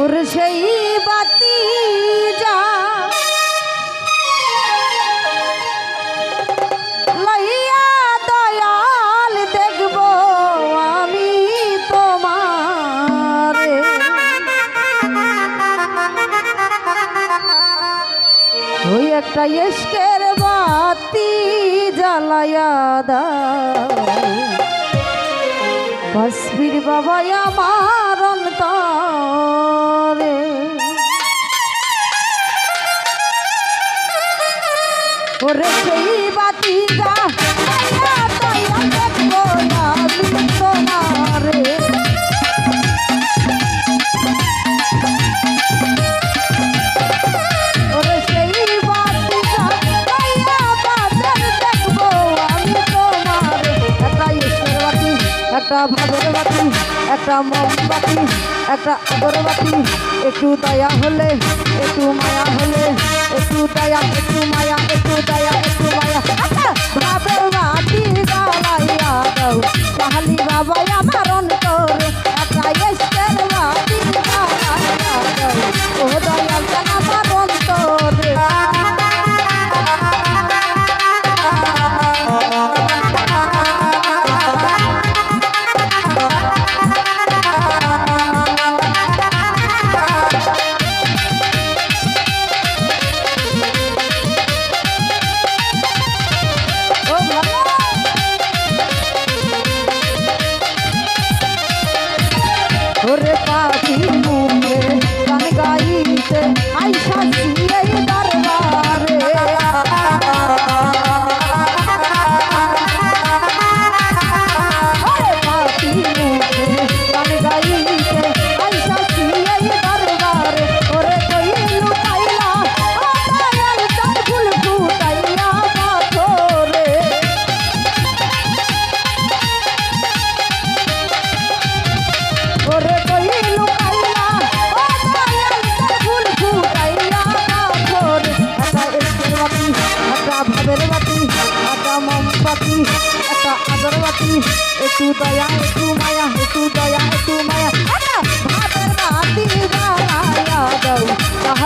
ওরে সেই বাতি যা ওই একটা ইস্কের বাতি জ্বালায়া দাও। কসবির বাবা আমার অন্তরে ওরে সেই বাতি যা একটা ভাগের বাতি, একটা মোমবাতি, একটা আগরবাতি একটু দয়া হলে, একটু মায়া হলে, একটু দয়া, একটু মায়া, একটু দয়া, একটু মায়া। আচ্ছা, ভাবের বাতি জ্বালাইয়া দাও। তাহলে বাবা আমার অন্তরে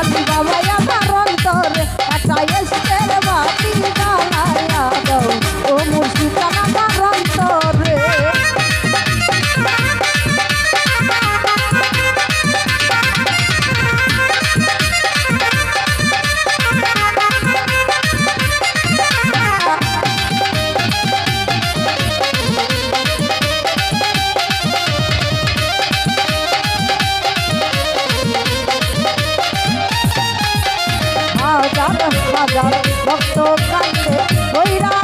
বাবা বাজার ভক্ত কাছে বৈরা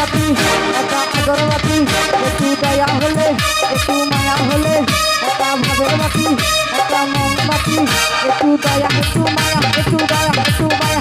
আগরবাতি একটা আগরবাতি, একটু দয়া হলে, একটু মায়া হলে একটা ভাগরবাতি একটা মোমবাতি একটু দয়া, একটু মায়া, একটু দয়া, একটু মায়া।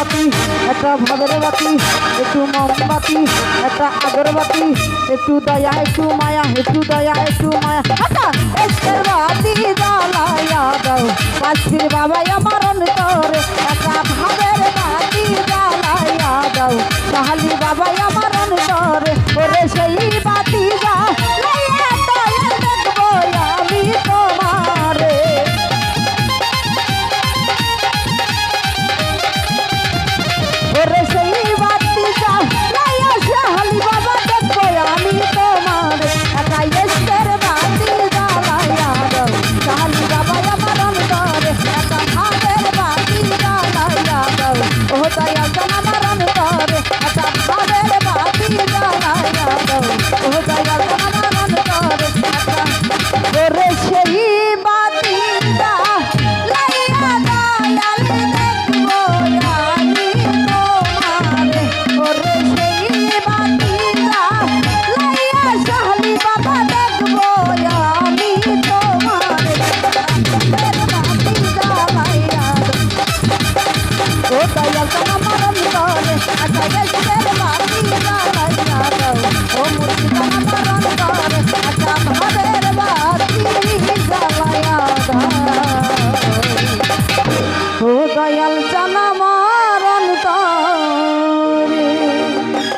अगरबत्ती एटा भगरबत्ती एटु मोमबत्ती एटा अगरबत्ती एटु दया एटु माया एटु दया एटु माया। अच्छा अगरबत्ती डाला यादव पाछिर बाबा अमरन तोरे एटा भगरबत्ती डाला यादव कहली बाबा अमरन